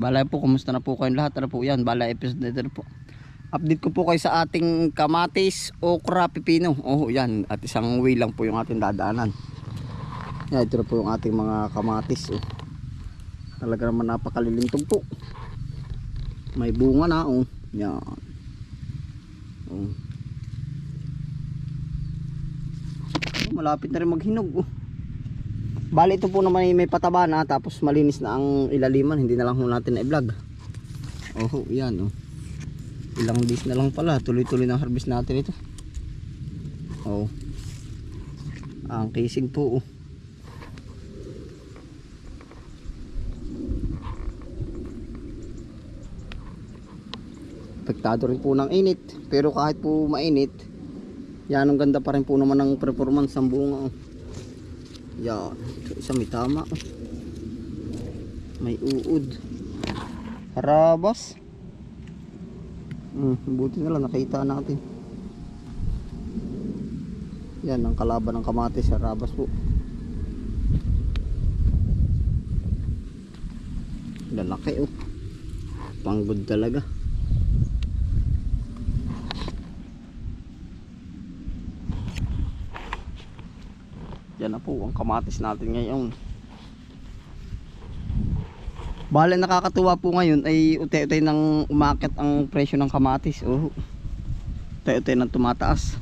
Balay po, kumusta na po kayong lahat? Ano po yan? Balay episode na po. Update ko po kayo sa ating kamatis, okra, pipino. Oh, yan. At isang way lang po yung ating dadaanan. Yan, ito na po yung ating mga kamatis. Oh. Talaga naman napakalilintog po. May bunga na. Oh. Yan. Oh, malapit na rin maghinog. Oh. Bali ito po naman ay may pataba na tapos malinis na ang ilaliman, hindi na lang natin na i-vlog. Oh, yan oh. Ilang days na lang pala, tuloy-tuloy na harvest natin ito. Oh. Ang casing po oh. Apektado rin po ng init, pero kahit po mainit, yan ang ganda pa rin po naman ng performance ng bunga oh. Yan. Ito isa may tama. May uod. Harabas. Hmm, buti na lang nakita natin. Yan ang kalaban ng kamatis harabas po. Lalaki oh. Panggod talaga. Na po ang kamatis natin ngayon. Bale nakakatuwa po ngayon ay uti-uti nang umakit ang presyo ng kamatis. Oh. Uti-uti nang tumataas.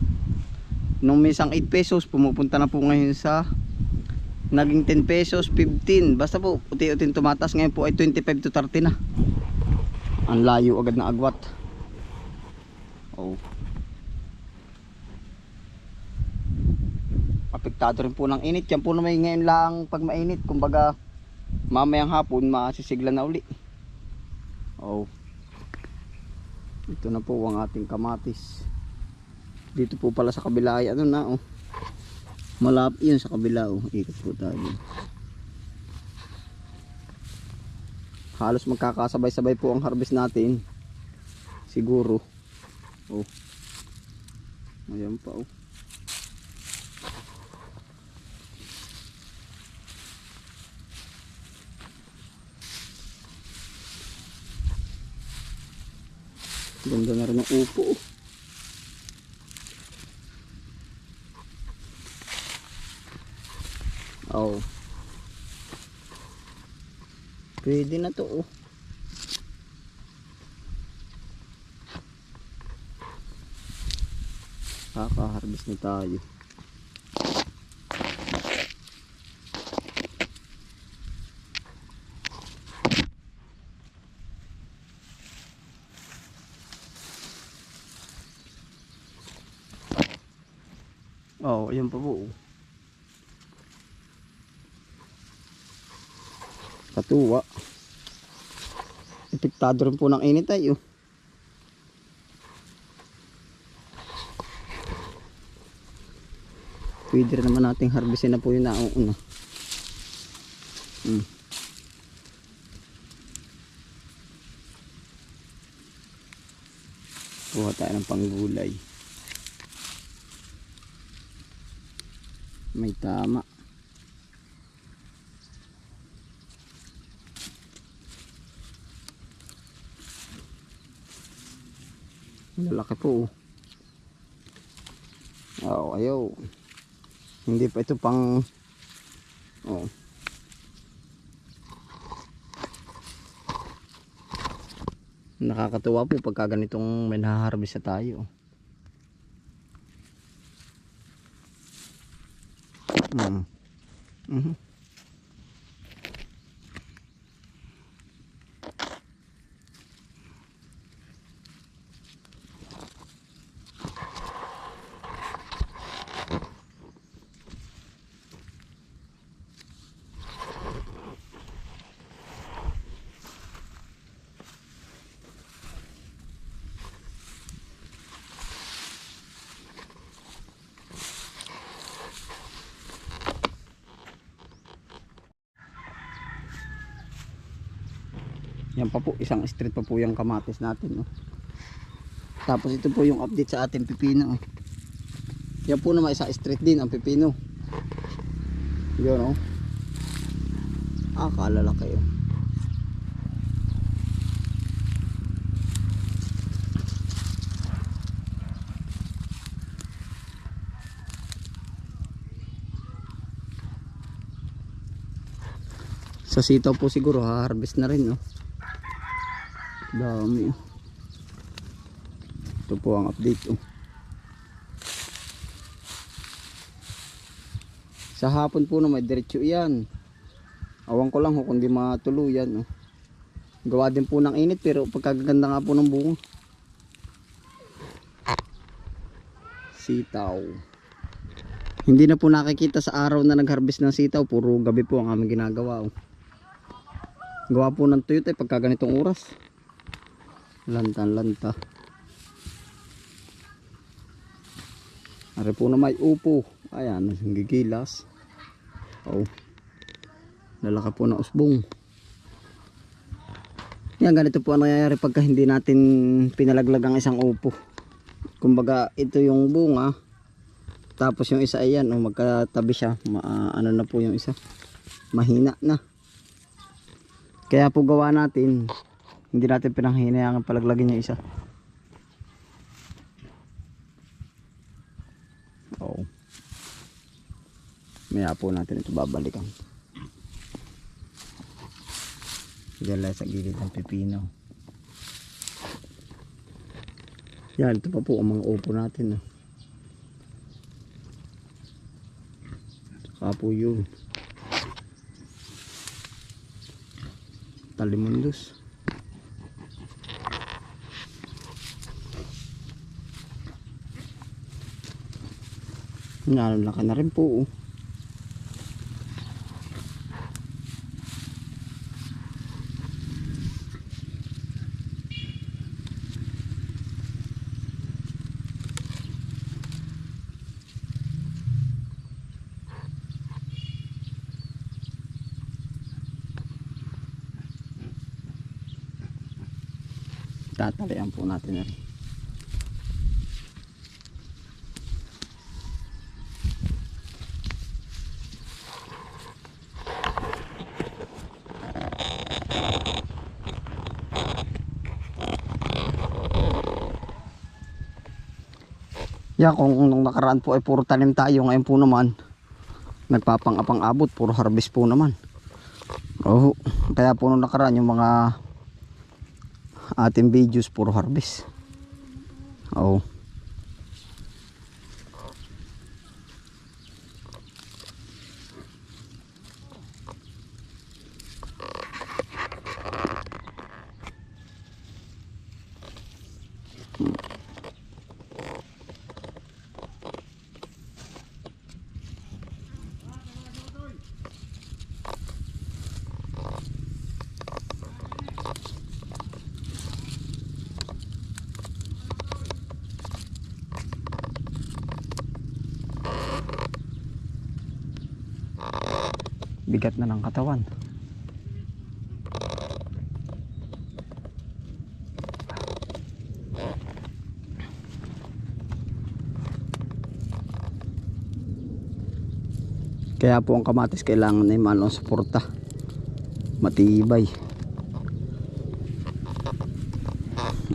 Nung misang 8 pesos pumupunta na po ngayon sa naging 10 pesos, 15. Basta po uti-uti tumataas ngayon po ay 25 to 30 na. Ang layo agad na agwat. Oh. Apektado rin po ng init. Yan po naman ngayon lang pag mainit. Kumbaga mamayang hapon masisigla na uli. Oh. Ito na po ang ating kamatis. Dito po pala sa kabila ay ano na oh. Malapit yun sa kabila oh. Ikot po tayo. Halos magkakasabay-sabay po ang harvest natin. Siguro. Oh. Ayan pa oh. Ganda na rin ng upo. Oh. Pwede na to oh. Kaka-harvest na tayo. Oh, ayan pa po. Katuwa. Epektado rin po ng init ay oh. Pwede rin naman nating harvestin na po yung nauna. Hmm. Kuha tayo ng panggulay. May tama. Lalaki po. oh. Ayaw. Hindi pa ito pang Oh. Nakakatuwa po pagka ganitong may naharvest na tayo. Mm. Mhm. Yan pa po, isang street pa po yung kamatis natin. Oh. Tapos ito po yung update sa ating pipino. Oh. Yan po naman isang street din ang pipino. Yun oh. Ah, Akala lang kayo. sa sitaw po siguro ha harvest na rin no Dami oh. Ito po ang update oh. Sa hapon po na may diretso yan. Awan ko lang ho kung di matuluyan oh. Gawa din po ng init pero pagkaganda nga po ng bunga. Sitaw. Hindi na po nakikita sa araw na nag-harvest ng sitaw. Puro gabi po ang aming ginagawa. Oh. Gawa po ng tuyot eh pagka ganitong oras. Lantan lanta. Ari po na may upo. Ayan, gigilas. Oh. Lalaki po na usbong. Yan, ganito po ang nangyayari pagka hindi natin pinalaglag ang isang upo. Kumbaga, ito yung bunga. Tapos yung isa ayan, oh, magkatabi siya. Ma, ah, ano na po yung isa. Mahina na. Kaya po gawa natin, hindi natin pinanghinayang palaglagin yung isa. Oo. Maya po natin ito babalikan. Lang sa gilid ng pipino. Yan, ito pa po ang mga upo natin. Oh. Saka po yun. Talimundos. Nalalaki na rin po. Oh. Tatalian po natin na rin. Yeah, kung nung nakaraan po ay puro tanim tayo, ngayon po naman nagpapang-apang abot, puro harvest po naman. Oh, kaya po nung nakaraan yung mga ating videos puro harvest. Oh. Bigat na ng katawan. Kaya po ang kamatis kailangan ay malong suporta. Matibay.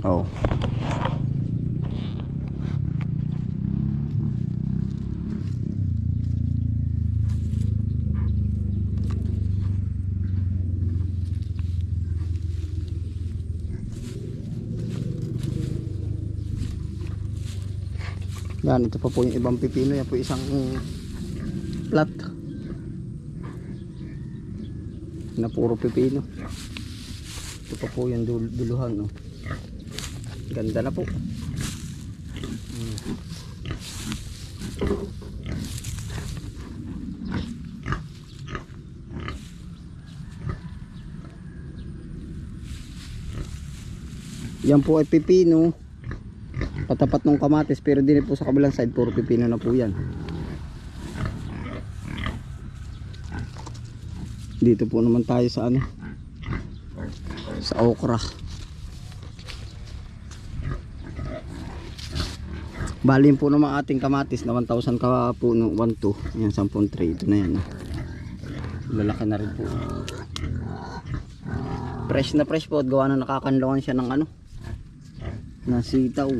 Oh. Yan, ito pa po yung ibang pipino. Yan po isang plat. Na puro pipino. Ito pa po yung dul duluhan. Oh. Ganda na po. Yan po ay pipino patapat ng kamatis pero din po sa kabilang side puro pipino na po yan. Dito po naman tayo sa ano sa okra. Balin po naman ating kamatis na 1,000 ka puno 1,2 yan 10 tray. Ito na yan. Lalaki na rin po. Fresh na fresh po at gawa na nakakanlawan siya ng ano na sitaw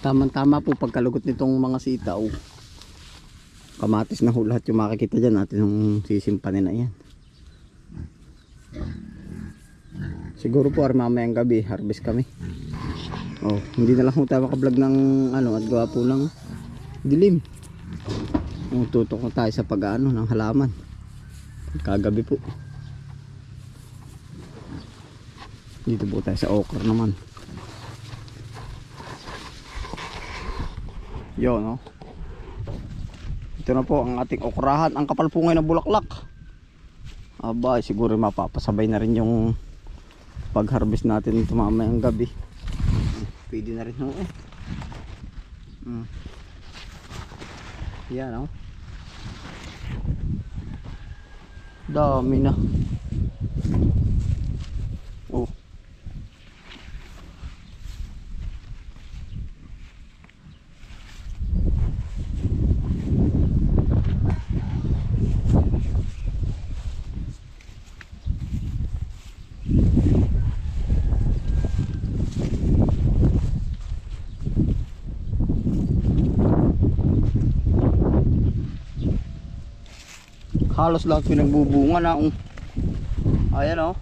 oh Tamang-tama po pagkalugot nitong mga sitaw. Kamatis na ho lahat yung makikita dyan natin yung sisimpanin na yan. Siguro po mamayang gabi harvest kami. Oh, hindi na lang ho tayo makablog ng ano at gawa po ng dilim. Oh, tutok tayo sa pag-ano ng halaman. Kagabi po. Dito po tayo sa okra naman. Yo, no? Ito na po ang ating okrahan. Ang kapal po ngayon ng bulaklak. Aba, siguro mapapasabay na rin yung pag-harvest natin ito mamayang gabi. Pwede na rin ho eh. Mm. Yan, no? Dami na. Oh. Halos lahat pinagbubunga na um. ayan oh.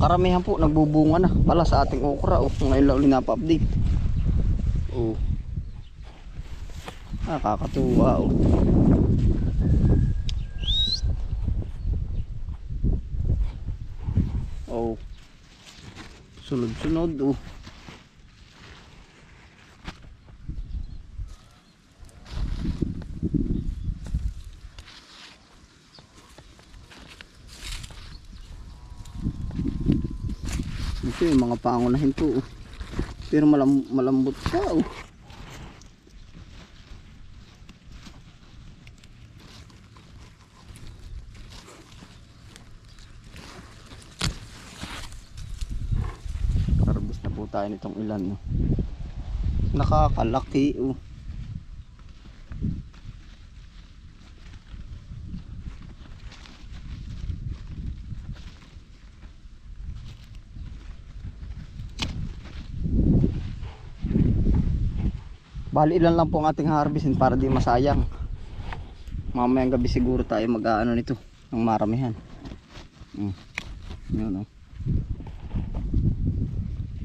Karamihan po nagbubunga na pala sa ating okra oh. ngayon lang ulit napa-update. Oh. Nakakatuwa oh. Oh. Sunod-sunod oh Ito yung mga pangunahin po. oh. Pero malam malambot siya. Oh. Harvest na po tayo nitong ilan. No? Nakakalaki. Oh. Bali ilan lang po ang ating harvestin para di masayang. Mamayang gabi siguro tayo mag-aano nito ng maramihan. Mm. Yun oh.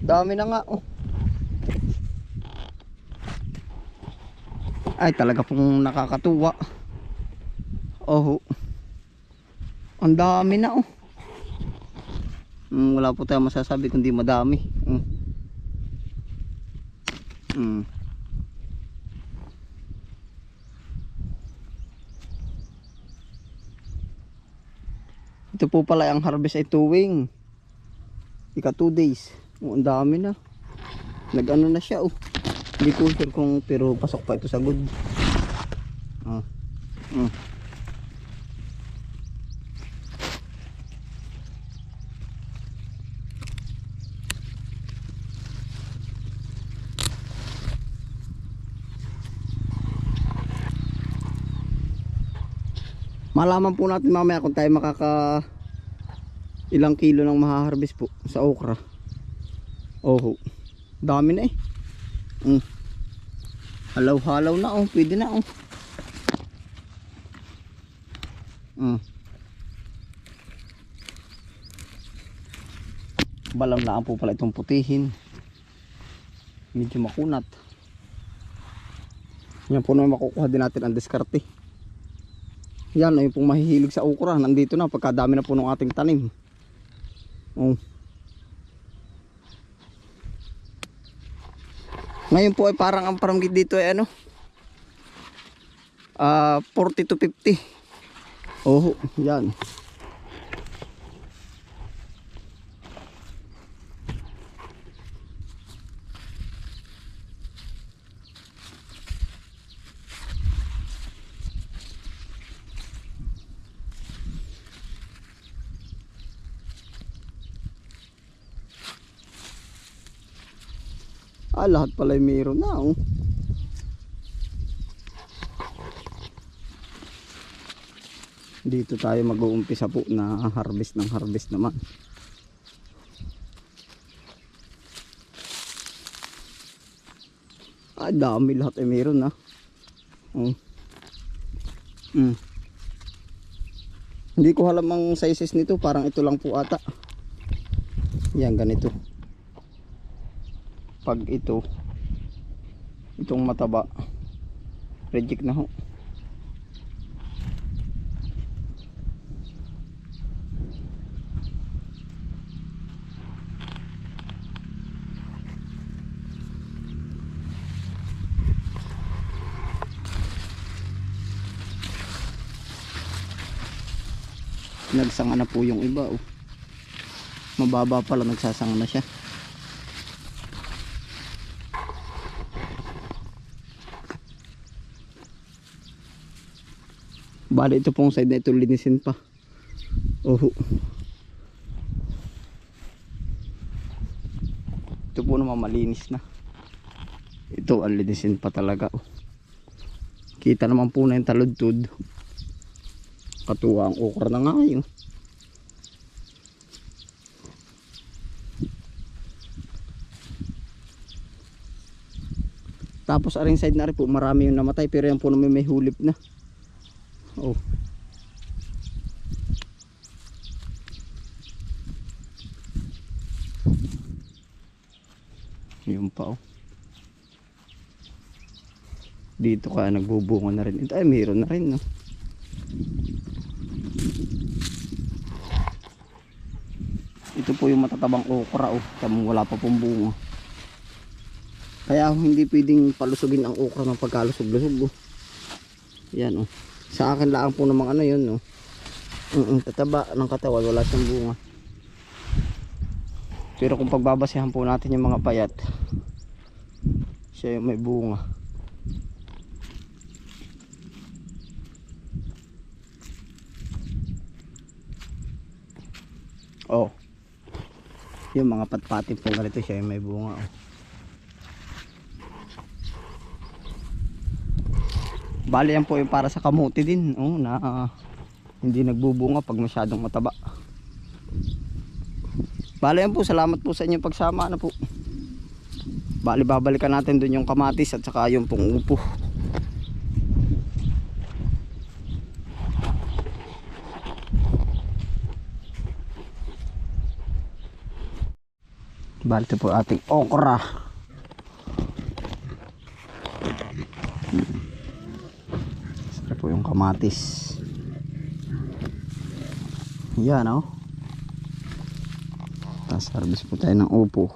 Dami na nga oh. Ay talaga pong nakakatuwa. Oh. Ang dami na oh. Mm, wala po tayo masasabi kundi madami. Mm. Mm. Ito po pala ang harvest ay tuwing. Ika 2 days. Oh, ang dami na. Nag-ano na siya oh. Hindi ko sure kung pero pasok pa ito sa good. Ah. Mm. Malaman po natin mamaya kung tayo makaka ilang kilo ng mahaharvest po sa okra. Oho. Dami na eh. Mm. Halaw-halaw na oh, pwede na oh. Mm. Balam lang po pala itong putihin. Medyo makunat. Yan po naman makukuha din natin ang diskarte. Yan, yung pong mahihilig sa okra. Nandito na, pagkadami na po ng ating tanim. Oh. Ngayon po ay parang ang paramgit dito ay ano? Ah, 40 to 50. Oh, yan. Lahat pala ay mayroon na oh. Dito tayo mag-uumpisa po na harvest ng harvest naman. Ah, dami lahat ay meron na. Oh. Mm. Hindi ko alam ang sizes nito, parang ito lang po ata. Yan, ganito. Pag ito, itong mataba, reject na ho. Nagsanga na po yung iba oh. Mababa pala nagsasanga na siya. Bali ito pong side na ito linisin pa. Oho. Ito po naman malinis na. Ito ang linisin pa talaga. oh. Kita naman po na yung taludtod. Katuwa ang okra na nga yun. Tapos aring side na rin po marami yung namatay pero yan po naman may hulip na. Oh. Yun pa oh. Dito kaya nagbubunga na rin. Ito ay mayroon na rin no. Ito po yung matatabang okra oh. Tamo wala pa pong bunga. Kaya hindi pwedeng palusugin ang okra ng pagkalusog-lusog oh. Yan oh. Sa akin lang po namang ano yun oh. Mm tataba ng katawan wala siyang bunga. Pero kung pagbabasehan po natin yung mga payat, siya yung may bunga. Oh. Yung mga patpatin po ganito siya yung may bunga oh. Bali yan po yung para sa kamuti din, oh, na ah, hindi nagbubunga pag masyadong mataba. Bali yan po, salamat po sa inyong pagsama na po. Bali babalikan natin dun yung kamatis at saka yung pong upo. Bali po ating okra. Saka po yung kamatis. Yan oh. Tapos harvest po tayo ng upo.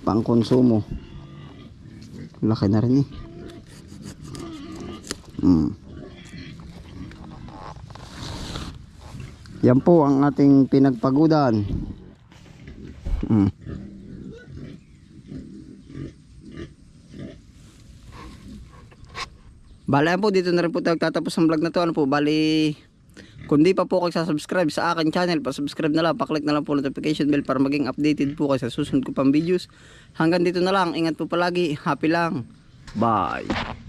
Pang konsumo. Laki na rin eh. Mm. Yan po ang ating pinagpagudan. Mm. Yan po, dito na rin po tatapos ang vlog na to. Ano po, bali, kung di pa po kayo subscribe sa akin channel, pa-subscribe na lang, paklik na lang po notification bell para maging updated po kayo sa susunod ko pang videos. Hanggang dito na lang, ingat po palagi, happy lang. Bye!